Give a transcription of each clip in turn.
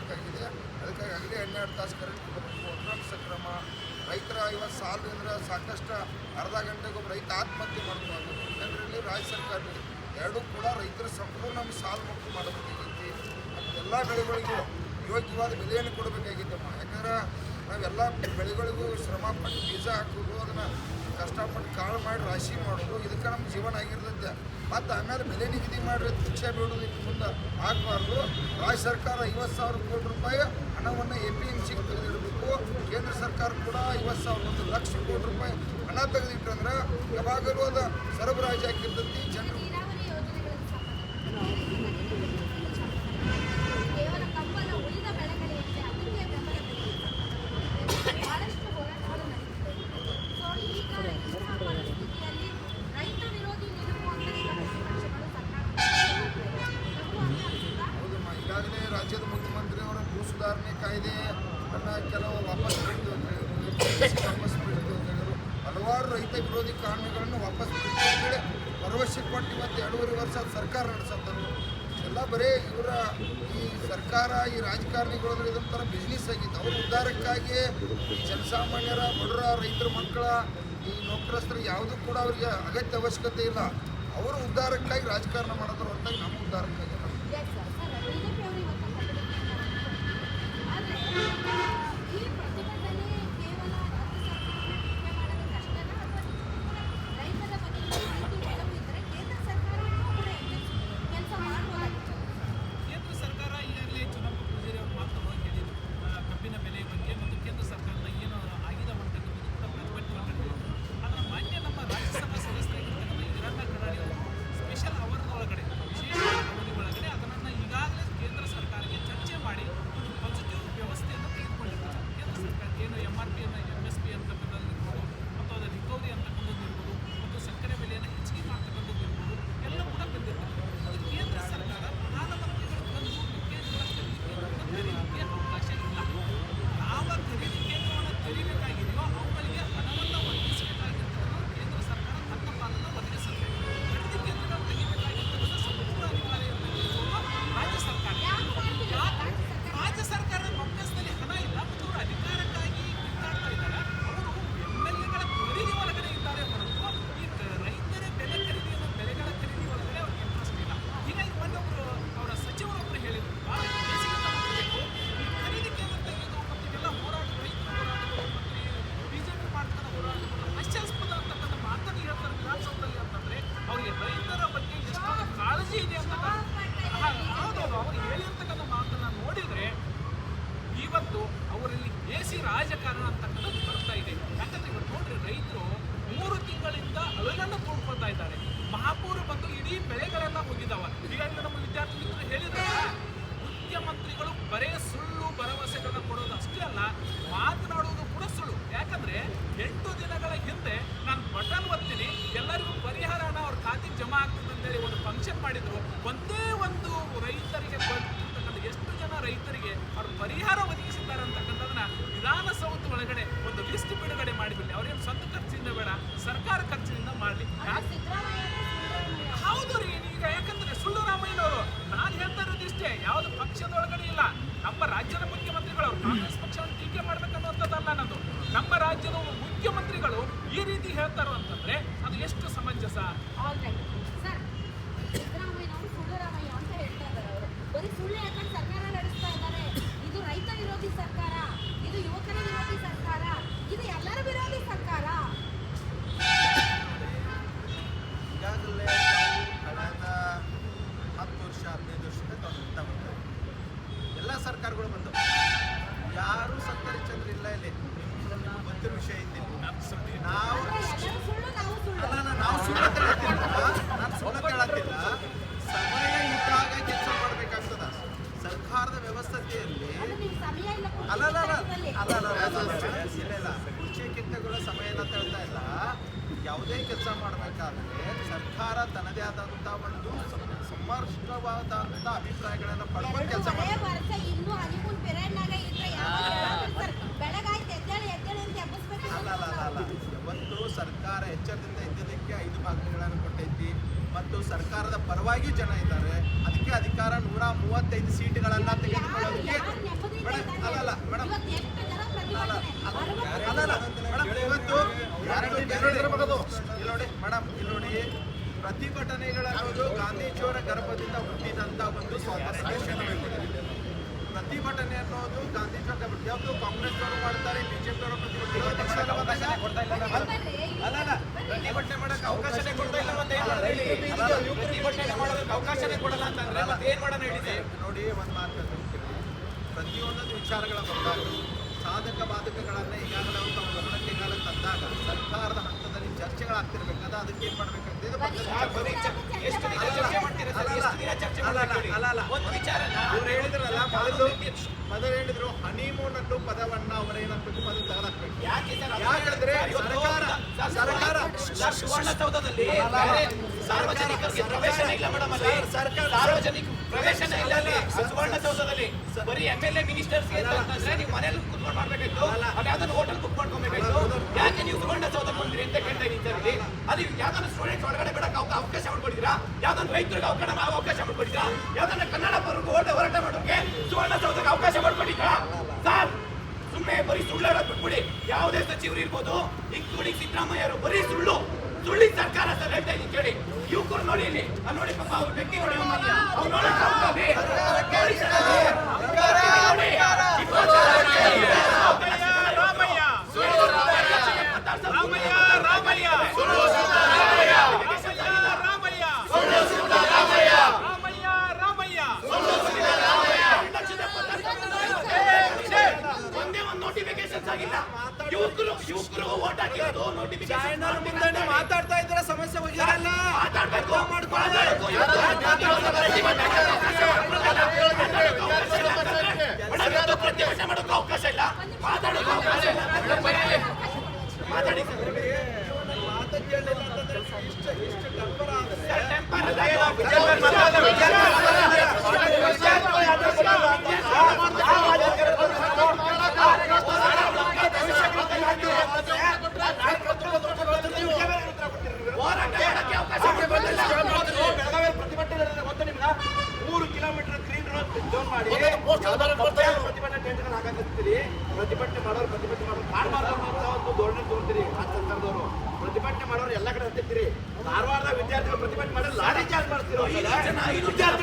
ಮಾಡಬೇಕಾಗಿದೆ ಅದಕ್ಕಾಗಿ ಆಗಲೇ ಹನ್ನೆರಡು ತಾಸು ಕರೆಂಟ್ ಕೊಡಬೇಕು ಒಟ್ರಾಂಶ ಕ್ರಮ ರೈತರ ಇವತ್ತು ಸಾಲದಿಂದ ಸಾಕಷ್ಟು ಅರ್ಧ ಗಂಟೆಗೊಬ್ಬ ರೈತ ಆತ್ಮಹತ್ಯೆ ಮಾಡಬಾರ್ದು. ಜನರಲ್ಲಿ ರಾಜ್ಯ ಸರ್ಕಾರ ಎರಡೂ ಕೂಡ ರೈತರ ಸಂಪೂರ್ಣ ನಮ್ಗೆ ಸಾಲ ಮುಕ್ತ ಮಾಡಬೇಕಾಗೈತಿ ಎಲ್ಲ ಬೆಳೆಗಳಿಗೂ ಯೋಗ್ಯವಾದ ಬೆಲೆಯನ್ನು ಕೊಡಬೇಕಾಗಿತ್ತಮ್ಮ. ಯಾಕಂದ್ರೆ ನಾವೆಲ್ಲ ಬೆಳೆಗಳಿಗೂ ಶ್ರಮ ಪಟ್ಟು ಬೀಜ ಹಾಕೋದು ಅದನ್ನು ಕಷ್ಟಪಟ್ಟು ಕಾಳು ಮಾಡಿ ರಾಶಿ ಮಾಡೋದು ಇದಕ್ಕೆ ನಮ್ಮ ಜೀವನ ಆಗಿರ್ತೈತೆ. ಮತ್ತು ಆಮೇಲೆ ಬೆಲೆ ನಿಗದಿ ಮಾಡಿರೋ ಶಿಕ್ಷೆ ಬಿಡೋದು ಇದಕ್ಕೆ ಮುಂದೆ ಆಗಬಾರ್ದು. ರಾಜ್ಯ ಸರ್ಕಾರ ಐವತ್ತು ಸಾವಿರ ಕೋಟಿ ರೂಪಾಯಿ ಹಣವನ್ನು ಎ ಪಿ ಎಂ ಸಿಗೆ ತೆಗೆದಿಡಬೇಕು. ಕೇಂದ್ರ ಸರ್ಕಾರ ಕೂಡ ಐವತ್ತು ಸಾವಿರ ಒಂದು ಲಕ್ಷ ಕೋಟಿ ರೂಪಾಯಿ ಹಣ ತೆಗೆದಿಟ್ಟಂದ್ರೆ ಯಾವಾಗಲೂ ಅದು ಸರಬರಾಜು ಆಗಿರ್ತದೆ ಪರಿಹಾರಕ್ಕಾಗಿ ಜನಸಾಮಾನ್ಯರ ಬಡರ ರೈತರ ಮಕ್ಕಳ, ಈ ನೌಕರಸ್ಥರು ಯಾವುದು ಕೂಡ ಅವರಿಗೆ ಅಗತ್ಯ ಅವಶ್ಯಕತೆ ಇಲ್ಲ. ಅವರು ಉದ್ಧಾರಕ್ಕಾಗಿ ರಾಜಕಾರಣ ಮಾಡೋದ್ರ ಹೊರತಾಗಿ ನಮ್ಮ ಉದ್ಧಾರಕ್ಕಾಗಿ ಹೇಳ್ತಾರೋ ಅಂತಂದ್ರೆ ಅದು ಎಷ್ಟು ಸಮಂಜಸ? ಆಲ್ ರೈಟ್ ಸರ್ ಸಿದ್ದರಾಮಯ್ಯ ಅವರು ಅಂತ ಹೇಳ್ತಾ ಇದ್ದಾರೆ ಅವರು. ಬರೀ ಸುಳ್ಳೇ ಯಾಕಂದ್ರೆ ಸಮಯನ ತಳ್ತಾ ಇಲ್ಲ ಯಾವುದೇ ಕೆಲಸ ಮಾಡಬೇಕಾದ್ರೆ ಸರ್ಕಾರ ತನ್ನದೇ ಆದಂಥ ಒಂದು ಸಮರ್ಷವಾದಂಥ ಅಭಿಪ್ರಾಯಗಳನ್ನ ಪಡೆದ ನೋಡಿ ಪ್ರತಿಭಟನೆಗಳನ್ನೋದು ಗಾಂಧೀಜಿಯವರ ಗರ್ಭದಿಂದ ಹುಟ್ಟಿದಂತ ಒಂದು ಸ್ವಾತಂತ್ರ್ಯ ಪ್ರತಿಭಟನೆ ಅನ್ನೋದು ಗಾಂಧೀಜಿಯವರ ಗರ್ಭ ಯಾವುದು ಕಾಂಗ್ರೆಸ್ನವರು ಮಾಡ್ತಾರೆ ಬಿಜೆಪಿಯವರು ಪ್ರತಿಭಟನೆ ಅಲ್ಲ ಅಲ್ಲ ಪ್ರತಿಭಟನೆ ಮಾಡಕ್ ಅವಕಾಶನೇ ಕೊಡ್ತಾ ಇಲ್ಲ ಮತ್ತೆ ಪ್ರತಿಭಟನೆ ಮಾಡೋದಕ್ಕೆ ಅವಕಾಶನೇ ಕೊಡಲ್ಲ ಅಂತಂದ್ರೆ ಮತ್ತೆ ಏನ್ ಮಾಡೋಣ ಹೇಳಿದೆ ನೋಡಿ ಒಂದು ಮಾತು. ಪ್ರತಿಯೊಂದೊಂದು ವಿಚಾರಗಳ ಬಂದಾಗ ಸಾಧಕ ಬಾಧಕಗಳನ್ನ ಈಗಾಗಲೇ ಅವರು ತಮ್ಮ ಗಮನಕ್ಕೆ ಕಾಲ ತಂದಾಗ ಸರ್ಕಾರದ ಹಂತದಲ್ಲಿ ಚರ್ಚೆಗಳಾಗ್ತಿರ್ಬೇಕಾದ ಅದಕ್ಕೆ ಏನ್ ಮಾಡ್ಬೇಕಂತ ಎಷ್ಟು ದಿನ ಚರ್ಚೆ ಮಾಡ್ತೀರಾ ಅಲ್ಲ, ಅಲ್ಲ? ಅಲ್ಲ, ಅಲ್ಲ. ಅವ್ರು ಹೇಳಿದ್ರಲ್ಲ ಮೊದಲು ಮೊದಲು ಹೇಳಿದ್ರು ಹನಿಮೂನ್ ಅನ್ನೋ ಪದವನ್ನ ಮೊದಲು ತೆಗೆದಾಕ್ಬೇಕು ಯಾಕೆ ಸರ್ ಯಾಕೆ ಹೇಳಿದ್ರೆ ಸರ್ಕಾರ ಸರ್ಕಾರ ಸರ್, ಸುವರ್ಣಸೌಧದಲ್ಲಿ ಸಾರ್ವಜನಿಕರಿಗೆ ಪ್ರವೇಶನ ಇಲ್ಲ ಮೇಡಮ್ ಅಲ್ಲಿ. ಸರ್, ಸರ್ಕಾರ ಸಾರ್ವಜನಿಕ ಪ್ರವೇಶನ ಇಲ್ಲ ಅಲ್ಲಿ. ಸುವರ್ಣಸೌಧದಲ್ಲಿ ಬರೀ ಎಂ ಎಲ್ ಎ ಮಿನಿಸ್ಟರ್ಸ್ ನೀವು ಮನೇಲಿ ಕುತ್ಕೊಂಡು ಮಾಡ್ಬೇಕಾಯ್ತು. ಅಲ್ಲಿ ಯಾವ್ದಾದ್ರು ಹೋಟೆಲ್ ಬುಕ್ ಮಾಡ್ಕೊಬೇಕಾಯ್ತು. ಯಾಕೆ ನೀವು ಸುವರ್ಣಸೌಧ ಬಂದ್ರಿ ಅಂತ ಕೇಳ್ತಾ ಅದು ಯಾವ್ದಾದ್ರು ಸ್ಟೂಡೆಂಟ್ಸ್ ಒಳಗಡೆ ಬಿಡಕ್ಕೆ ಅವಕ- ಅವಕಾಶ ಮಾಡ್ಕೊಡಿದ್ರಾ ಯಾವ್ದಾದ್ರು ರೈತರಿಗೆ ಅವಕಾಶ ಅವಕಾಶ ಮಾಡ್ಕೊಡಿದ್ರಾ ಯಾವ್ದನ್ನ ಕನ್ನಡ ಪರಕ್ಕೆ ಹೋರಾಟ ಹೋರಾಟ ಮಾಡೋಕೆ ಸುವರ್ಣಸೌಧಕ್ಕೆ ಅವಕಾಶ ಮಾಡ್ಕೊಟ್ಟಿದ್ರಾ ಸರ್ ಸುಮ್ಮನೆ ಬರೀ ಸುಳ್ಳು ಬಿಟ್ಬಿಡಿ. ಯಾವುದೇ ಸಚಿವರು ಇರ್ಬೋದು ಇನ್ಕ್ಲೂಡಿಂಗ್ ಸಿದ್ದರಾಮಯ್ಯರು ಬರೀ ಸುಳ್ಳು. ಸುಳ್ಳಿನ ಸರ್ಕಾರ ಸರ್ ಹೇಳ್ತಾ ಇದ್ದೀನಿ ಕೇಳಿ. ಯುವಕರು ನೋಡಿ ಇಲ್ಲಿ. ನೋಡಿ ಪಾಪ ಅವ್ರು ಬೆಕ್ಕಿ ನೋಡಿ ಅವ್ರು ನೋಡಕ್ ಆಗ್ತದೆ. ನೋಡಿ ಸರ್ ಅಲ್ಲಿ. ನೋಡಿ. ಇಪ್ಪತ್ತು ಜನ ರಾಮಯ್ಯ ಸುಳ್ಳು ಮಾತಾಡ್ಸೋದು. ರಾಮಯ್ಯ ರಾಮಯ್ಯ ರಾಮಯ್ಯ ರಾಮಯ್ಯ ಒಂದೇ ಒಂದು ನೋಟಿಫಿಕೇಶನ್ ಆಗಿಲ್ಲ ಯುವಕರು ಯುವಕರು ಓಟ್ ಹಾಕಿರೋದು ನೋಟಿಫಿಕೇಶನ್ ಮಾತಾಡ್ತಾ ಇದ್ದರೆ ಸಮಸ್ಯೆ ಮಾಡೋಕೆ ಅವಕಾಶ ಇಲ್ಲ ಮಾತಾಡೋಕೆ ಅವಕಾಶ ಇಲ್ಲ ಮಾತಾಡಿ ಟೆಂಪರ್ ಆದ್ರೆ ಸರ್, ಟೆಂಪರ್ ಅಲ್ಲ. ಹೋರಾಟ ಮಾಡಕ್ಕೆ ಅವಕಾಶ ಮಾಡ್ಕೊಟ್ಟಿಲ್ಲ. ಬೆಳಗಾವಿ ಪ್ರತಿಭಟನೆ ಗೊತ್ತ ನಿಮ್ಗ ಮೂರು ಕಿಲೋಮೀಟರ್ ಗ್ರೀನ್ ರೋಡ್ ಜೋನ್ ಮಾಡಿ ಪ್ರತಿಭಟನೆ ಮಾಡೋರು ಪ್ರತಿಭಟನೆ ಮಾಡೋರು ಅಂತ ಒಂದು ಧೋರಣೆ ತಗೊಂತೀರಿ ರಾಜ್ಯ ಸರ್ಕಾರದವರು. ಪ್ರತಿಭಟನೆ ಮಾಡೋರು ಎಲ್ಲ ಕಡೆ ಹತ್ತಿರ್ತೀರಿ. ಕಾರವಾರದ ವಿದ್ಯಾರ್ಥಿಗಳು ಪ್ರತಿಭಟನೆ ಮಾಡಿ ಲಾರಿ ಚಾರ್ಜ್ ಮಾಡ್ತಿರೋ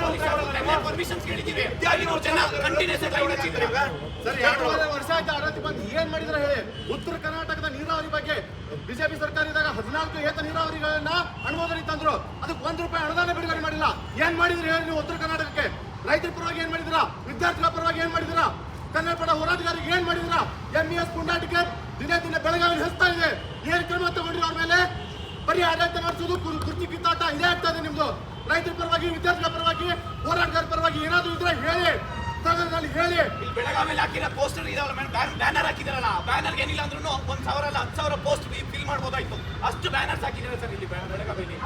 ಪೊಲೀಸರು ಪರ್ಮಿಷನ್ ಕೇಳಿದ್ದೀವಿ. ಐನೂರು ಜನ ಕಂಟಿನ್ಯೂಸ್ ಸರ್ ಎರಡೂವರೆ ವರ್ಷ ಆಯ್ತು ಆಡಳಿತ ಬಂದು ಏನ್ ಮಾಡಿದ್ರೆ ಹೇಳಿ. ಉತ್ತರ ಕರ್ನಾಟಕದ ನೀರಾವರಿ ಬಗ್ಗೆ ಬಿಜೆಪಿ ಸರ್ಕಾರ ಇದ್ದಾಗ ಹದಿನಾಲ್ಕು ಏತ ನೀರಾವರಿಗಳನ್ನ ಅನುಮೋದನೆ ತಂದ್ರು. ಅದಕ್ಕೆ ಒಂದ್ ರೂಪಾಯಿ ಅನುದಾನ ಬಿಡುಗಡೆ ಮಾಡಿಲ್ಲ. ಏನ್ ಮಾಡಿದ್ರಿ ಹೇಳಿ ನೀವು ಉತ್ತರ ಕರ್ನಾಟಕಕ್ಕೆ? ರೈತರ ಪರವಾಗಿ ಏನ್ ಮಾಡಿದಿರಾ ವಿದ್ಯಾರ್ಥಿಗಳ ಪರವಾಗಿ ಏನ್ ಮಾಡಿದಿರಾ ಕನ್ನಡ ಪಡ ಹೋರಾಟಗಾರರಿಗೆ ಏನ್ ಮಾಡಿದಿರಾ ಎಂ ಎಸ್ ಪುಂಡಾಟಿಕೆ ದಿನೇ ದಿನೇ ಬೆಳಗಾವಿ ಹೆಸ್ತಾ ಇದೆ. ಏನ್ ಕ್ರಮ ತಗೊಂಡಿರೋ ಅವ್ರ ಮೇಲೆ? ಬರೀ ಆಡಳಿತ ಮಾಡಿಸೋದು ಕುರ್- ಕುರ್ಚಿ ಕಿತ್ತಾಟ, ಇದೇ ಇದೆ ನಿಮ್ದು. ರೈತರ ಪರವಾಗಿ, ವಿದ್ಯಾರ್ಥಿಗಳ ಪರವಾಗಿ, ಹೋರಾಟಗಾರ ಪರವಾಗಿ ಏನಾದ್ರು ಇದ್ರೆ ಹೇಳಿ. ಸದನದಲ್ಲಿ ಹೇಳಿ ಇಲ್ಲಿ ಬೆಳಗಾವಿಯಲ್ಲಿ ಹಾಕಿರೋ ಪೋಸ್ಟರ್ ಇದಾವಲ್ಲ ಮೇಡಮ್ ಬ್ಯಾನರ್ ಹಾಕಿದಾರಲ್ಲ ಬ್ಯಾನರ್ ಏನಿಲ್ಲ ಅಂದ್ರೂ ಒಂದ್ ಸಾವಿರ ಅಲ್ಲ ಹತ್ತು ಸಾವಿರ ಪೋಸ್ಟ್ ಫಿಲ್ ಮಾಡ್ಬೋದಾಯ್ತು ಅಷ್ಟು ಬ್ಯಾನರ್ಸ್ ಹಾಕಿದ್ದಾರೆ ಸರ್ ಇಲ್ಲಿ ಬೆಳಗಾವಿಯಲ್ಲಿ.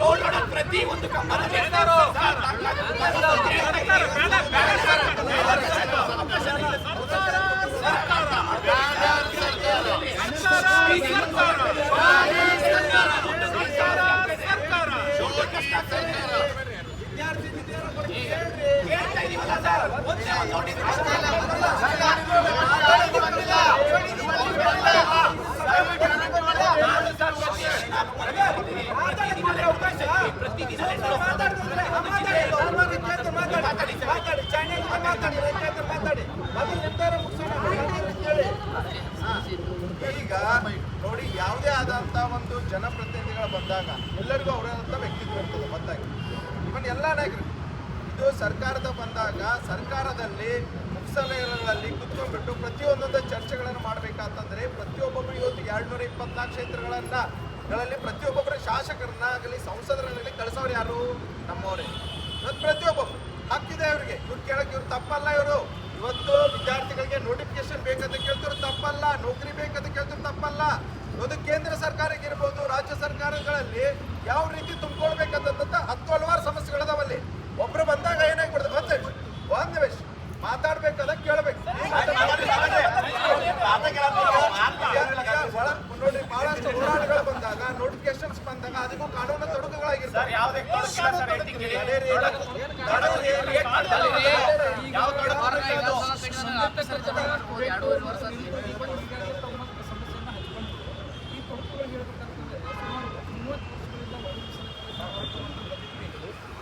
ರೋಡ್ ರೋಡ್ ಪ್ರತಿ ಒಂದು ಕಂಬದಲ್ಲಿ ಸರ್, ಕೇಳ್ತಾ ಇದೀವಲ್ಲ ಸರ್ ಒಂದೇ ಒಂದು ನೋಟಿಫಿಕೇಶನ್ ಪ್ರತಿದಿನ ಮಾತಾಡಿ ಸರ್ ಈಗ ನೋಡಿ ಯಾವುದೇ ಆದಂತ ಒಂದು ಜನಪ್ರತಿನಿಧಿಗಳು ಬಂದಾಗ ಎಲ್ಲರಿಗೂ ಅವರಾದಂಥ ವ್ಯಕ್ತಿತ್ವ ಇರ್ತದೆ ಬಂದಾಗ ಇವನ್ ಎಲ್ಲ ನಾಯಕರು ಇದು ಸರ್ಕಾರದ ಬಂದಾಗ ಸರ್ಕಾರದಲ್ಲಿ ಮುಖ್ಯಸಲಹೆಗಳಲ್ಲಿ ಕುತ್ಕೊಂಡ್ಬಿಟ್ಟು ಪ್ರತಿಯೊಂದೊಂದು ಚರ್ಚೆಗಳನ್ನು ಮಾಡಬೇಕಂತಂದ್ರೆ ಪ್ರತಿಯೊಬ್ಬೊಬ್ಬರು ಇವತ್ತು ಇಪ್ಪತ್ನಾಲ್ಕು ಕ್ಷೇತ್ರಗಳನ್ನ ಗಳಲ್ಲಿ ಪ್ರತಿಯೊಬ್ಬೊಬ್ಬರ ಶಾಸಕರನ್ನಾಗಲಿ ಸಂಸದರಲ್ಲಿ ಕಳಿಸೋರು ಯಾರು? ನಮ್ಮವರೇ. ಇವತ್ತು ಪ್ರತಿಯೊಬ್ಬರು ಹಕ್ಕಿದೆ ಅವರಿಗೆ. ಇವ್ರು ಕೇಳಕ್ಕೆ ಇವ್ರು ತಪ್ಪಲ್ಲ ಇವರು. ಇವತ್ತು ವಿದ್ಯಾರ್ಥಿಗಳಿಗೆ ನೋಟಿಫಿಕೇಶನ್ ಬೇಕಂತ ಕೇಳ್ತಿರೋ ತಪ್ಪಲ್ಲ. ನೌಕರಿ ಬೇಕಂತ ಕೇಳ್ತಿರೋ ತಪ್ಪಲ್ಲ. ಇವತ್ತು ಕೇಂದ್ರ ಸರ್ಕಾರಕ್ಕೆ ಇರ್ಬೋದು, ರಾಜ್ಯ ಸರ್ಕಾರಗಳಲ್ಲಿ ಯಾವ ರೀತಿ ತುಂಬಿಕೊಳ್ಬೇಕಂತ ಹತ್ತು ಹಲವಾರು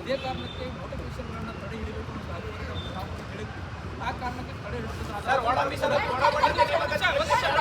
ಅದೇ ಕಾರಣಕ್ಕೆ ನೋಟಿಫಿಕೇಶನ್ಗಳನ್ನ ತಡೆ ಹಿಡಿಬೇಕು ಅಂತ ನಾವು ಹೇಳಿದ್ವಿ ಆ ಕಾರಣಕ್ಕೆ ತಡೆ ಇಷ್ಟೆಲ್ಲ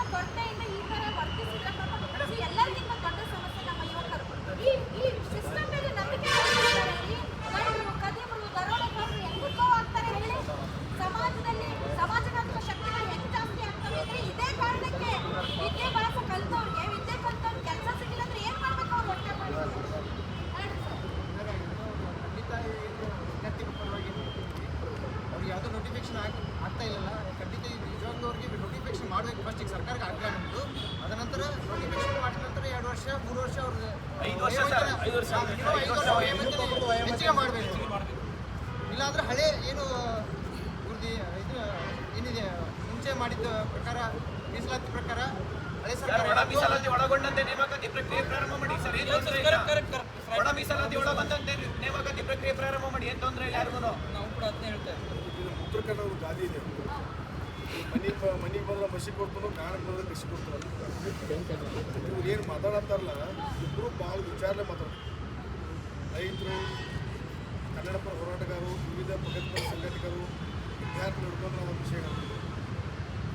ಬ ಮನಿಗೆ ಬಂದ್ರೆ ಮಸಿ ಬಸ್ಸಿ ಕೊಡ್ತಾನೋ ಇವ್ರು ಏನು ಮಾತಾಡತ್ತಾರಲ್ಲ ಇಬ್ಬರು ಭಾಳ ವಿಚಾರಲೆ ಮಾತಾಡ್ತಾರೆ. ರೈತರು ಕನ್ನಡ ಪರ ಹೋರಾಟಗಾರರು, ವಿವಿಧ ಪ್ರಗತಿಪರ ಸಂಘಟಕರು ವಿದ್ಯಾರ್ಥಿ ಹಿಡ್ಕೊಂಡು ನಾವು ವಿಷಯ.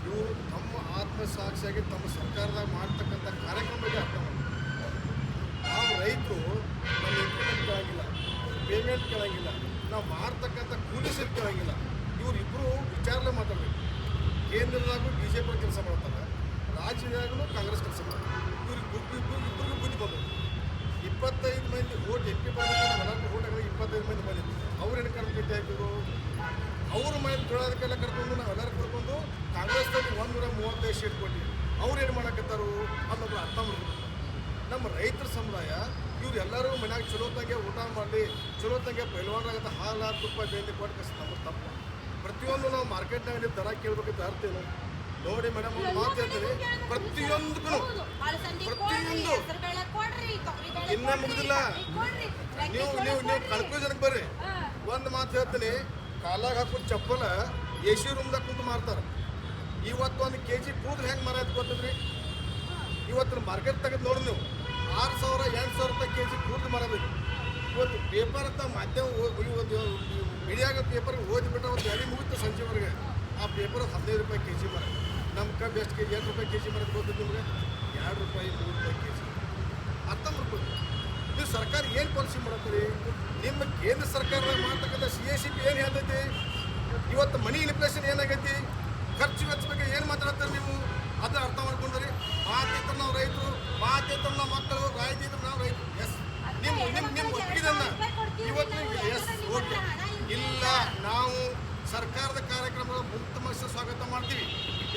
ಇವರು ತಮ್ಮ ಆತ್ಮಸಾಕ್ಷಿಯಾಗಿ ತಮ್ಮ ಸರ್ಕಾರದಾಗ ಮಾಡ್ತಕ್ಕಂಥ ಕಾರ್ಯಕ್ರಮಗಳಿಗೆ ಬಗ್ಗೆ ಅರ್ಥ ಮಾಡ್ತಾರೆ. ನಾವು ರೈತರು ನಮ್ಮ ಇಂಪ್ಲಿಮೆಂಟ್ ಕೇಳಂಗಿಲ್ಲ ಪೇಮೆಂಟ್ ಕೇಳಂಗಿಲ್ಲ, ನಾವು ಮಾಡ್ತಕ್ಕಂಥ ಕೂಲಿ ಕೇಳಂಗಿಲ್ಲ. ಇವರಿಬ್ಬರು ವಿಚಾರಲೆ ಮಾತಾಡಬೇಕು. ಕೇಂದ್ರದಾಗೂ ಬಿ ಜೆ ಪಿ ಕೆಲಸ ಮಾಡ್ತಾರೆ ರಾಜ್ಯದಾಗೂ ಕಾಂಗ್ರೆಸ್ ಕೆಲಸ ಮಾಡ್ತಾರೆ. ಇವ್ರಿಗೆ ಇಬ್ಬರು ಇಬ್ಬರಿಗೂ ಬುದ್ಧಿ ಬಂದರು ಇಪ್ಪತ್ತೈದು ಮಂದಿ ಓಟ್ ಎಂ ಪಿ ಬಂದಾಗ ನಲವತ್ತು ಓಟ್ಗಳು ಇಪ್ಪತ್ತೈದು ಮಂದಿ ಬಂದಿದ್ದು ಅವ್ರು ಏನು ಕರ್ಕೊಂಡು ಭೇಟಿ ಹಾಕಿದ್ರು ಅವ್ರ ಮನೆ ಕೇಳೋದಕ್ಕೆಲ್ಲ ಕರ್ಕೊಂಡು ನಾವೆಲ್ಲರೂ ಕರ್ಕೊಂಡು ಕಾಂಗ್ರೆಸ್ದಲ್ಲಿ ಒಂದೂರ ಮೂವತ್ತೈದು ಸೀಟ್ ಕೊಟ್ಟಿವಿ ಅವ್ರು ಏನು ಮಾಡಕತ್ತಾರು ಅನ್ನೋದು ಅರ್ಥ ಮಾಡಿದ್ರು ನಮ್ಮ ರೈತರ ಸಮುದಾಯ, ಇವ್ರು ಎಲ್ಲರೂ ಮನ್ಯಾಗ ಚಲೋತ್ತಂಗೆ ಊಟ ಮಾಡಲಿ ಚಲೋತ್ತಂಗೆ ಪೈಲ್ವಾನಾಗತ್ತೆ ಹಾಲು ತುಪ್ಪ ಬೇಲಿ ಕೊಟ್ಟು ಕಷ್ಟ ತಪ್ಪು. ಪ್ರತಿಯೊಂದು ನಾವು ಮಾರ್ಕೆಟ್ನಾಗ ದರ ಕೇಳ್ಬೇಕಂತ ಅರ್ಥ ಏನು ನೋಡಿ ಮೇಡಮ್ ಒಂದು ಮಾತು ಹೇಳ್ತೀನಿ. ಪ್ರತಿಯೊಂದಕ್ಕೂ ಪ್ರತಿಯೊಂದು. ಇನ್ನೂ ಮುಗ್ದಿಲ್ಲ. ನೀವು ನೀವು ನೀವು ಕನ್ಫ್ಯೂಷನ್ಗೆ ಬರ್ರಿ. ಒಂದು ಮಾತು ಹೇಳ್ತೀನಿ. ಕಾಲಾಗ ಹಾಕೋ ಚಪ್ಪಲ ಎ ಸಿ ರೂಮ್ದಾಗ ಕುಂತು ಮಾರ್ತಾರೆ. ಇವತ್ತು ಒಂದು ಕೆ ಜಿ ಕೂದ್ರೆ ಹೆಂಗೆ ಮಾರಾಯ್ತು ಗೊತ್ತದ್ರಿ? ಇವತ್ತು ಮಾರ್ಕೆಟ್ ತೆಗೆದು ನೋಡಿ ನೀವು. ಆರು ಸಾವಿರ ಎಂಟು ಸಾವಿರ ರೂಪಾಯಿ ಕೆ ಜಿ ಕೂದಲು ಮಾರೋದು ಇವತ್ತು ಪೇಪರ್ ಅಂತ ಮಾಧ್ಯಮ ಮೀಡಿಯಾಗ ಪೇಪರ್ ಓದ್ಬಿಟ್ಟು ಒಂದು ಎಲ್ಲಿ ಮುಗಿತು ಸಂಜೆವರೆಗೆ ಆ ಪೇಪರ್ ಹದಿನೈದು ರೂಪಾಯಿ ಕೆ ಜಿ ಬರೋದು ನಮ್ಮ ಕಬ್ಬು ಎಷ್ಟು ಕೆ ಜಿ ಎರಡು ರೂಪಾಯಿ ಕೆ ಜಿ ಬರೋದು ಗೊತ್ತು ನಿಮಗೆ ಎರಡು ರೂಪಾಯಿ ಮೂರು ರೂಪಾಯಿ ಕೆ ಜಿ ಅರ್ಥ ರೂಪಾಯಿ ನೀವು ಸರ್ಕಾರ ಏನು ಪಾಲಿಸಿ ಮಾಡತ್ತೀರಿ ನಿಮ್ಮ ಕೇಂದ್ರ ಸರ್ಕಾರದಾಗ ಮಾಡ್ತಕ್ಕಂಥ ಸಿ ಎ ಸಿ ಪಿ ಏನು ಹೇಳ್ತೈತಿ ಇವತ್ತು ಮನಿ ಇನ್ಫ್ಲೇಷನ್ ಏನಾಗೈತಿ ಖರ್ಚು ವೆಚ್ಚ ಬಗ್ಗೆ ಏನು ಮಾತಾಡ್ತಾರೆ ನೀವು ಅದನ್ನ ಅರ್ಥ ಮಾಡ್ಕೊಂಡ್ರಿ ಆ ನಾವು ರೈತರು ಮಾತೆ ಇದ್ರೆ ನಮ್ಮ ಮಕ್ಕಳು ರಾಯಿತಿ ನಾವು ರೈತರು ಎಸ್ ನಿಮ್ಮ ನಿಮ್ಮ ನಿಮ್ಮ ಒಪ್ಪಿಗೆದನ್ನ ಇವತ್ತು ಎಸ್ ಓಕೆ ಇಲ್ಲ, ನಾವು ಸರ್ಕಾರದ ಕಾರ್ಯಕ್ರಮಗಳ ಮುಕ್ತ ಸ್ವಾಗತ ಮಾಡ್ತೀವಿ.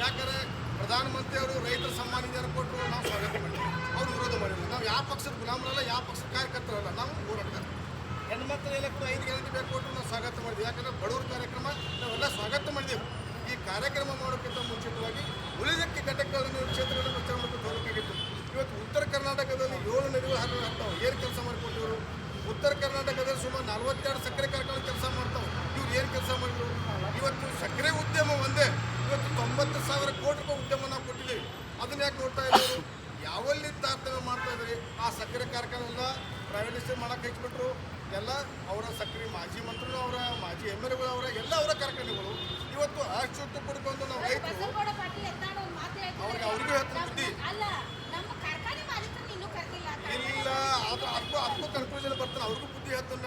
ಯಾಕಂದ್ರೆ ಪ್ರಧಾನಮಂತ್ರಿ ಅವರು ರೈತರ ಸಮ್ಮಾನ ನಿಧಿಯನ್ನು ಕೊಟ್ಟರು, ನಾವು ಸ್ವಾಗತ ಮಾಡ್ತೀವಿ. ಅವ್ರು ವಿರೋಧ ಮಾಡಿಲ್ಲ. ನಾವು ಯಾವ ಪಕ್ಷದ ಗುಲಾಮರಲ್ಲ, ಯಾವ ಪಕ್ಷದ ಕಾರ್ಯಕರ್ತರಲ್ಲ, ನಾವು ಹೋರಾಡ್ತಾರೆ ಹೆಣ್ಮಕ್ಳು ಕೂಡ ಐದು ಗ್ಯಾರಂಟಿ ಬೇಕು ಕೊಟ್ಟರು, ನಾವು ಸ್ವಾಗತ ಮಾಡಿದ್ವಿ ಯಾಕಂದ್ರೆ ಬಡವರ ಕಾರ್ಯಕ್ರಮ, ನಾವೆಲ್ಲ ಸ್ವಾಗತ ಮಾಡಿದೆವು ಈ ಕಾರ್ಯಕ್ರಮ ಮಾಡೋಕ್ಕಿಂತ ಮುಂಚಿತವಾಗಿ ಉಳಿದಕ್ಕೆ ಘಟಕಗಳನ್ನು, ಕ್ಷೇತ್ರಗಳನ್ನು ಮಾಡ್ಕೊಂಡು ಹೋಗಬೇಕಾಗಿತ್ತು ಇವತ್ತು ಉತ್ತರ ಕರ್ನಾಟಕದಲ್ಲಿ ಏಳು ನಡುವೆ ಹರಿದು ಏರ್ ಕೆಲಸ ಮಾಡಿಕೊಟ್ಟಿವರು ಉತ್ತರ ಕರ್ನಾಟಕದಲ್ಲಿ ಸುಮಾರು ನಲವತ್ತೆರಡು ಸಕ್ಕರೆ ಕಾರ್ಖಾನೆ ಕೆಲಸ ಮಾಡ್ತಾವೆ. ಇವ್ರು ಏನು ಕೆಲಸ ಮಾಡಿದ್ರು ಇವತ್ತು ಸಕ್ಕರೆ ಉದ್ಯಮ ಒಂದೇ. ಇವತ್ತು ತೊಂಬತ್ತು ಸಾವಿರ ಕೋಟಿ ರೂಪಾಯಿ ಉದ್ಯಮ ನಾವು ಕೊಟ್ಟಿದ್ದೀವಿ. ಅದನ್ನ ಯಾಕೆ ನೋಡ್ತಾ ಇದ್ದಾರೆ ಯಾವಲ್ಲಿ ತಾರತಮ್ಯ ಮಾಡ್ತಾ ಇದ್ರಿ ಆ ಸಕ್ಕರೆ ಕಾರ್ಖಾನೆ ಎಲ್ಲ ಪ್ರೈವೇಟೈಸೇಷನ್ ಮಾಡಕ್ಕೆ ಹೆಚ್ಚಿಬಿಟ್ರು ಎಲ್ಲ ಅವರ ಸಕ್ಕರೆ ಮಾಜಿ ಮಂತ್ರಿಗಳು ಅವರ ಮಾಜಿ ಎಂ ಎಲ್ ಎಗಳು ಅವರ ಎಲ್ಲ ಅವರ ಕಾರ್ಖಾನೆಗಳು. ಇವತ್ತು ಅಷ್ಟು ಕೊಡ್ಕೊಂಡು ನಾವು ರೈತರು ಅವ್ರಿಗೆ. ಅವ್ರಿಗೆ ಬುದ್ಧಿ. ಅಲ್ಲ ನಮ್ಮ ಕಾರ್ಖಾನೆ ಮಾಲೀಕರನ್ನ ಇನ್ನೂ ಕರೆದಿಲ್ಲ ಇಲ್ಲ ಅದು ಅದಕ್ಕೂ ಅದಕ್ಕೂ ಕನ್ಕ್ಲೂಷನ್ ಬರ್ತಾನೆ. ಅವ್ರಿಗೂ ಬುದ್ಧಿ ಹೇಳ್ತಾನ.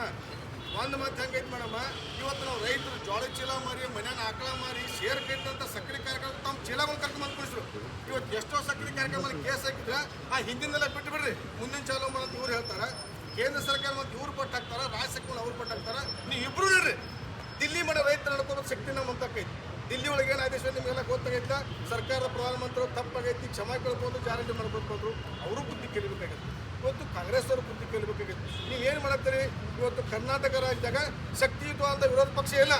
ಒಂದು ಮಾತು ಹೆಂಗೈತೆ ಮೇಡಮ್, ಇವತ್ತು ನಾವು ರೈತರು ಜೋಳ ಚೀಲ ಮಾರಿ ಮನ್ಯಾನ ಆಕಳ ಮಾರಿ, ಶೇರ್ ಕಟ್ಟಿದಂಥ ಸಕ್ಕರೆ ಕಾರ್ಯಕ್ರಮ ತಮ್ಮ ಚೀಲಗಳು ಕರ್ಕೊಂಡ್ ಕುಳಿಸಿದ್ರು ಇವತ್ತು ಎಷ್ಟೋ ಸಕ್ಕರೆ ಕಾರ್ಯಕ್ರಮ ಕೇಸ್ ಹಾಕಿದ್ರೆ ಆ ಹಿಂದಿನೆಲ್ಲ ಬಿಟ್ಟು ಬಿಡ್ರಿ ಮುಂದಿನ ಚಾಲೋ ಮಾಡೋದು ಇವ್ರು ಹೇಳ್ತಾರೆ. ಕೇಂದ್ರ ಸರ್ಕಾರ ಮತ್ತು ಇವ್ರು ಪಟ್ಟು ಹಾಕ್ತಾರೆ ರಾಜ್ಯ ಸರ್ಕಾರ ಅವ್ರು ಪಟ್ಟು ಹಾಕ್ತಾರೆ. ನೀವು ಇಬ್ರು ಇರ್ರಿ. ದಿಲ್ಲಿ ಮಾಡೋ ರೈತರ ನಡ್ಕೊಂಡು ಶಕ್ತಿ ನಮ್ಮ ಅಂತಕ್ಕೈತಿ ದಿಲ್ಲಿ ಒಳಗೆ ಏನು ಆದೇಶ ನಿಮಗೆಲ್ಲ ಗೊತ್ತಾಗೈತೆ? ಸರ್ಕಾರದ ಪ್ರಧಾನಮಂತ್ರಿ ತಪ್ಪಾಗೈತಿ, ಕ್ಷಮಾ ಕೇಳ್ಬೋದು ಜಾರಿಗೆ ಮಾಡ್ಬೇಕು ಅವರು ಬುದ್ಧಿ ಕಲಿಬೇಕಾಗತ್ತೆ ಇವತ್ತು ಕಾಂಗ್ರೆಸ್ ಅವರು ನೀವು ಏನು ಮಾಡತ್ತೀರಿ? ಇವತ್ತು ಕರ್ನಾಟಕ ರಾಜ್ಯದಾಗ ಶಕ್ತಿಯುತವಾದ ವಿರೋಧ ಪಕ್ಷ ಇಲ್ಲ.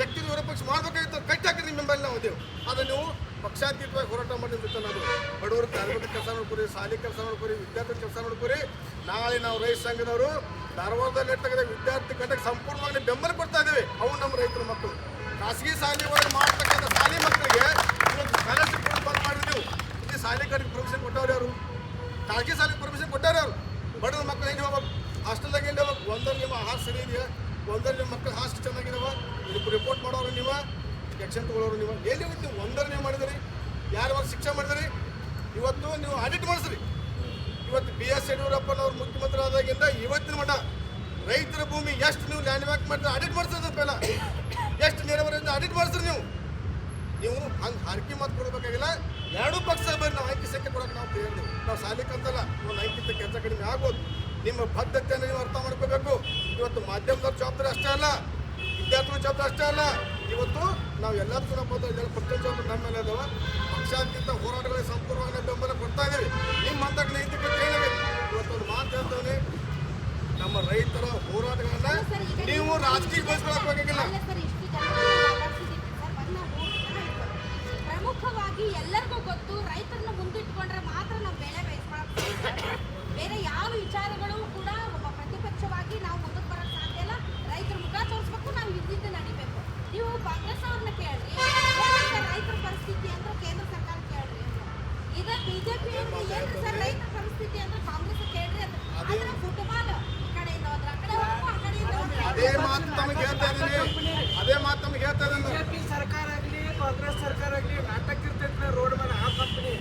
ಶಕ್ತಿ ವಿರೋಧ ಪಕ್ಷ ಮಾಡಬೇಕಾಗಿತ್ತು. ಕಟ್ಟಿ ಹಾಕಿರಿ ನಿಮ್ಮ ಬೆಂಬಲ ನಾವು ಅದೇವು. ಅದು ನೀವು ಪಕ್ಷಾತೀತವಾಗಿ ಹೋರಾಟ ಮಾಡಿದ್ರೆ ನಾವು ಬಡವರು ಕಾರ್ಮಿಕ ಕೆಲಸ ನೋಡ್ಕೊರಿ, ಶಾಲೆ ಕೆಲಸ ನೋಡ್ಕೊರಿ ವಿದ್ಯಾರ್ಥಿ ಕೆಲಸ ನೋಡ್ಕೊರಿ, ನಾಳೆ ನಾವು ರೈತ ಸಂಘದವರು ಧಾರವಾಡದಲ್ಲಿ ನೆಟ್ಟಾಗ ವಿದ್ಯಾರ್ಥಿ ಘಟಕ ಸಂಪೂರ್ಣವಾಗಿ ಬೆಂಬಲ ಕೊಡ್ತಾ ಇದ್ದೇವೆ. ಅವು ನಮ್ಮ ರೈತರ ಮಕ್ಕಳು. ಖಾಸಗಿ ಶಾಲೆ ಒಳಗೆ ಮಾಡ್ತಕ್ಕಂಥ ಶಾಲೆ ಮಕ್ಕಳಿಗೆ ಇವತ್ತು ಸ್ಕಾಲರ್ಶಿಪ್ ಬಂದ್ ಮಾಡಿದ್ದೆವು. ಇಲ್ಲಿ ಶಾಲೆ ಕಡೆಗೆ ಪರ್ಮಿಷನ್ ಕೊಟ್ಟವ್ರು ಯಾರು? ಖಾಸಗಿ ಶಾಲೆಗೆ ಪರ್ಮಿಷನ್ ಕೊಟ್ಟಾರ ಅವ್ರು. ಬಡವ್ರ ಮಕ್ಕಳು ಹೆಂಗೆ ಹೋಗ್ಬೇಕು ಹಾಸ್ಟೆಲ್ದಾಗ ಏನು ಹೋಗ್ಬೇಕು ಒಂದಲ್ಲಿ ನಿಮ್ಮ ಆಹಾರ ಸರಿ ಇದೆಯಾ? ಒಂದರ ನಿಮ್ಮ ಮಕ್ಕಳು ಹಾಸ್ಟ್ ಚೆನ್ನಾಗಿದಾವ ಇದಕ್ಕೆ ರಿಪೋರ್ಟ್ ಮಾಡೋರು ನೀವು ಎಕ್ಷನ್ ತಗೊಳ್ಳೋರು ನೀವು. ಎಲ್ಲಿ ನೀವು ಒಂದರ ನೀವು ಮಾಡಿದಿರಿ. ಯಾರು ಶಿಕ್ಷೆ ಮಾಡಿದಿರಿ? ಇವತ್ತು ನೀವು ಆಡಿಟ್ ಮಾಡಿಸ್ರಿ. ಇವತ್ತು ಬಿ ಎಸ್ ಯಡಿಯೂರಪ್ಪನವ್ರು ಮುಖ್ಯಮಂತ್ರಿ ಆದಾಗಿಂದ ಇವತ್ತಿನ ಮಟ್ಟ ರೈತರ ಭೂಮಿ ಎಷ್ಟು ನೀವು ಲ್ಯಾಂಡ್ ಬ್ಯಾಕ್ ಮಾಡಿದ್ರೆ ಆಡಿಟ್ ಮಾಡಿಸೋದು ಪೇಲ ಎಷ್ಟು ನೀರಾವರಿಯಿಂದ ಆಡಿಟ್ ಮಾಡಿಸ್ರಿ ನೀವು? ನೀವು ಹಂಗೆ ಹಾರಿಕೆ ಮಾತು ಕೊಡಬೇಕಾಗಿಲ್ಲ. ಎರಡೂ ಪಕ್ಷ ಬಂದು ನಾವು ಐಕ್ಯ ಸಂಖ್ಯೆ ಕೊಡೋಕೆ ನಾವು ಹೇಳಿದ್ವಿ ನಾವು ಸಾಲಿಕಂತಲ್ಲ ಒಂದು ಐಕ್ಯತೆ ಕೆಲಸ ಕಡಿಮೆ ಆಗ್ಬೋದು. ನಿಮ್ಮ ಬದ್ಧತೆಯನ್ನು ನೀವು ಅರ್ಥ ಮಾಡ್ಕೋಬೇಕು. ಇವತ್ತು ಮಾಧ್ಯಮದವ್ರ ಜವಾಬ್ದಾರಿ ಅಷ್ಟೇ ಅಲ್ಲ, ವಿದ್ಯಾರ್ಥಿಗಳ ಜವಾಬ್ದಾರಿ ಅಷ್ಟೇ ಅಲ್ಲ. ಇವತ್ತು ನಾವು ಎಲ್ಲರೂ ಕೂಡ ಪ್ರತಿಯೊಂದು ಜವಾಬ್ದಾರಿ ನಮ್ಮ ಅದೇ ಮಾತು ತಮಗೆ ಹೇಳ್ತಾ ಇದ್ದೀನಿ. ಅದೇ ಮಾತು ತಮಗೆ ಹೇಳ್ತಾ ಬಿಜೆಪಿ ಸರ್ಕಾರ ಆಗಲಿ, ಕಾಂಗ್ರೆಸ್ ಸರ್ಕಾರ ಆಗಲಿ, ನಾಟಕ ಇರ್ತೈತೆ ರೋಡ್ ಮೇಲೆ ಆ ಕಂಪನಿ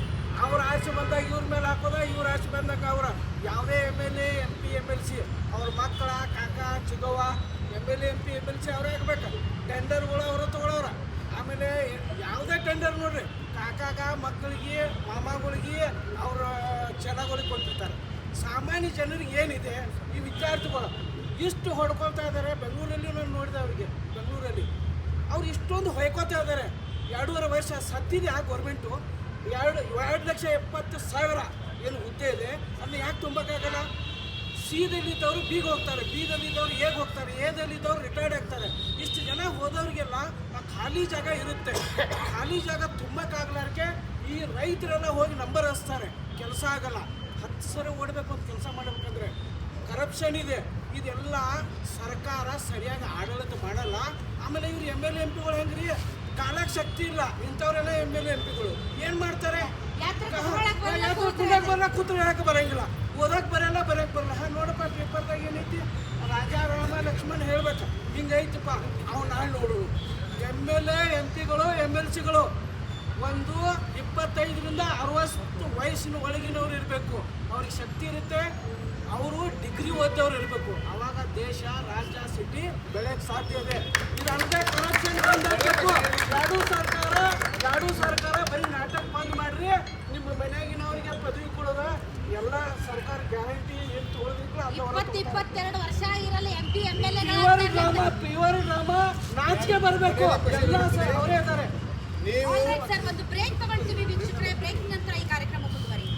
ಅವ್ರ ಆಸೆ ಬಂದಾಗ ಇವ್ರ ಮೇಲೆ ಹಾಕೋದ, ಇವ್ರ ಆಸೆ ಬಂದಾಗ ಅವ್ರ ಯಾವುದೇ M L A M P M L C ಅವ್ರ ಮಕ್ಕಳ, ಕಾಕ ಚಿಗವ್ವ M L A M P M L C ಅವರೇ ಆಗ್ಬೇಕು. ಟೆಂಡರ್ಗಳು ಅವರು ತಗೊಳವ್ರ. ಆಮೇಲೆ ಯಾವುದೇ ಟೆಂಡರ್ ನೋಡ್ರಿ ಕಾಕಾಗ ಮಕ್ಕಳಿಗೆ, ಮಾಮಗಳಿಗೆ ಅವ್ರ ಜನಗಳಿಗೆ ಕೊಟ್ಟಿರ್ತಾರೆ ಸಾಮಾನ್ಯ ಜನರಿಗೆ ಏನಿದೆ, ಈ ವಿದ್ಯಾರ್ಥಿಗಳು ಇಷ್ಟು ಹೊಡ್ಕೊಳ್ತಾ ಇದ್ದಾರೆ. ಬೆಂಗಳೂರಲ್ಲಿ ನಾನು ನೋಡಿದೆ ಅವರಿಗೆ, ಬೆಂಗಳೂರಲ್ಲಿ. ಅವ್ರು ಇಷ್ಟೊಂದು ಹೊಯ್ಕೋತಾ ಇದ್ದಾರೆ. ಎರಡೂವರೆ ವರ್ಷ ಸತ್ತಿದೆ ಆ ಗೌರ್ಮೆಂಟು ಎರಡು ಎರಡು ಲಕ್ಷ ಎಪ್ಪತ್ತು ಸಾವಿರ ಏನು ಹುದ್ದೆ ಇದೆ. ಅದನ್ನ ಯಾಕೆ ತುಂಬಕ್ಕಾಗಲ್ಲ ಸಿದಲ್ಲಿದ್ದವರು ಬೀಗ ಹೋಗ್ತಾರೆ. ಬಿದಲ್ಲಿದ್ದವ್ರು ಹೇಗೆ ಹೋಗ್ತಾರೆ? ಎದಲ್ಲಿದ್ದವ್ರು ರಿಟೈರ್ಡ್ ಆಗ್ತಾರೆ? ಇಷ್ಟು ಜನ ಹೋದವ್ರಿಗೆಲ್ಲ ಆ ಖಾಲಿ ಜಾಗ ಇರುತ್ತೆ. ಖಾಲಿ ಜಾಗ ತುಂಬಕ್ಕಾಗಲಾರಕ್ಕೆ ಈ ರೈತರೆಲ್ಲ ಹೋಗಿ ನಂಬರ್ ಹಚ್ತಾರೆ. ಕೆಲಸ ಆಗಲ್ಲ. ಹತ್ತು ಸರಿ ಓಡಬೇಕು ಅಂತ ಕೆಲಸ ಮಾಡಬೇಕಂದ್ರೆ ಕರಪ್ಷನ್ ಇದೆ. ಇದೆಲ್ಲ ಸರ್ಕಾರ ಸರಿಯಾಗಿ ಆಡಳಿತ ಮಾಡಲ್ಲ. ಆಮೇಲೆ ಇವ್ರು ಎಂ ಎಲ್ ಎಂ ಪಿಗಳು ಹೆಂಗ್ರಿ? ಕಾಲಕ್ಕೆ ಶಕ್ತಿ ಇಲ್ಲ. ಇಂಥವ್ರೆಲ್ಲ ಎಂ ಎಲ್ ಎಂ ಪಿಗಳು ಏನು ಮಾಡ್ತಾರೆ? ಬರಲ್ಲ, ಕೂತ್ರೆ. ಹೇಳಕ್ಕೆ ಬರಂಗಿಲ್ಲ. ಓದಕ್ಕೆ ಬರಲ್ಲ ಬರಕ್ ಬರಲ್ಲ. ಹಾಂ ನೋಡಪ್ಪ ಪೇಪರ್ದಾಗ ಏನೈತಿ? ರಾಜ ರಾಮ ಲಕ್ಷ್ಮಣ್ ಹೇಳ್ಬೇಕು. ಹಿಂಗೈತಪ್ಪ. ಅವ್ನು ನಾಳೆ ನೋಡು. ಎಂ ಎಲ್ ಎ ಎಂ ಪಿಗಳು ಎಂ ಎಲ್ ಸಿಗಳು ಒಂದು ಇಪ್ಪತ್ತೈದರಿಂದ ಅರವತ್ತು ವಯಸ್ಸಿನ ಒಳಗಿನವ್ರು ಇರಬೇಕು. ಅವ್ರಿಗೆ ಶಕ್ತಿ ಇರುತ್ತೆ. ಅವರು ಡಿಗ್ರಿ ಓದಿದವ್ರು ಇರಬೇಕು. ಅವಾಗ ದೇಶ ರಾಜ್ಯ ಸಿಟಿ ಬೆಳೆಯಕ್ಕೆ ಸಾಧ್ಯ ಇದೆ. ಇದಲ್ಲದೆ ಕರಪ್ಷನ್ ಬಂದಬೇಕು ಸರ್ಕಾರ ಲಾಡು ಸರ್ಕಾರ ಬರೀ ನಾಟಕ ಬಂದ್ ಮಾಡ್ರಿ. ನಿಮ್ಮ ಮನೆಯಾಗಿನವ್ರಿಗೆ ಪದವಿ ಕೊಡೋದ ಎಲ್ಲ ಸರ್ಕಾರ ಗ್ಯಾರಂಟಿ ಏನ್ ತಗೊಳ್ಬೇಕು ಇಪ್ಪತ್ತೆರಡು ವರ್ಷ ಆಗಿರಲ್ಲ M M L drama pure drama ನಾಚಿಕೆ ಬರಬೇಕು. ಎಲ್ಲ ಸರ್ ಅವರೇ ಇದಾರೆ ನೀವು ಸರ್ ಒಂದು ಬ್ರೇಕ್ ತಗೊಳ್ತೀವಿ